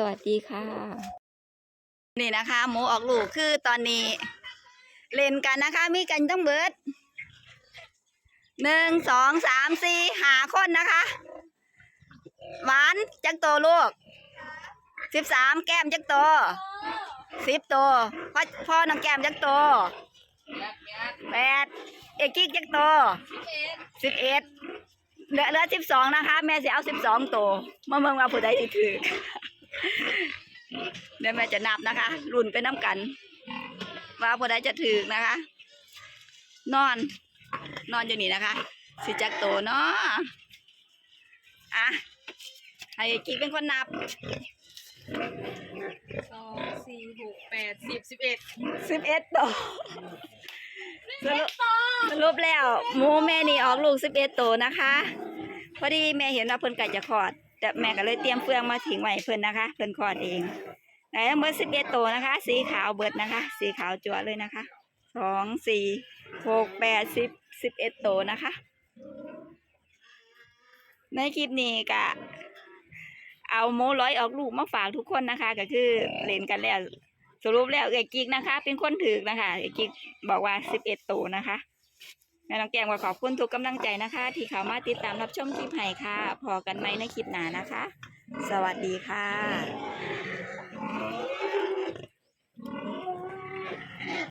สวัสดีค่ะ นี่นะคะหมูออกลูกคือตอนนี้ เล่นกันนะคะ มีกันต้องเบิดหนึ่งสองสามสี่หาคนนะคะหวานจักโตลูกสิบสามแก้มจักโตสิบโตพ่อพ่อน้องแก้มจักโตแปดเอกกิ๊กจักโตสิบเอ็ดเหลือเหลือสิบสองนะคะ แม่จะเอาสิบสองโตมาเมืองว่าผู้ใดถือ เดี๋ยวแม่จะนับนะคะรุ่นไปน้ำกัน ว่าผู้ใดจะถือนะคะ นอน นอนอยู่นี่นะคะ สิจักโตเนาะอะให้กิ๊กเป็นคนนับสองสี่หกแปดสิบสิบเอ็ดสิบเอ็ดตัวสรุปสรุปแล้วหมูแม่นี่ออกลูกสิบเอ็ดตัวนะคะ พอดีแม่เห็นว่าเพิ่นไก่จะคลอด แต่แม่ก็เลยเตรียมเฟืองมาถิงไว้ให้เพิ่อนนะคะ เพิ่อนคลอดเองไหนทั้งหมดสิบเอ็ดตัวนะคะ สีขาวเบิดนะคะ สีขาวจั่วเลยนะคะสองสี่หกแปดสิบสิบเอ็ดตัวนะคะ ในคลิปนี้ก็เอาหมูร้อยออกลูกมาฝากทุกคนนะคะ ก็คือเล่นกันแล้วสรุปแล้วเอกกิกนะคะ เป็นคนถือนะคะเอกกิกบอกว่าสิบเอ็ดตัวนะคะ แม่น้องแก้มก็ขอบคุณทุกกำลังใจนะคะ ที่เขามาติดตามรับชมคลิปให้ค่ะ พอกันไหมในคลิปหน้านะคะ สวัสดีค่ะ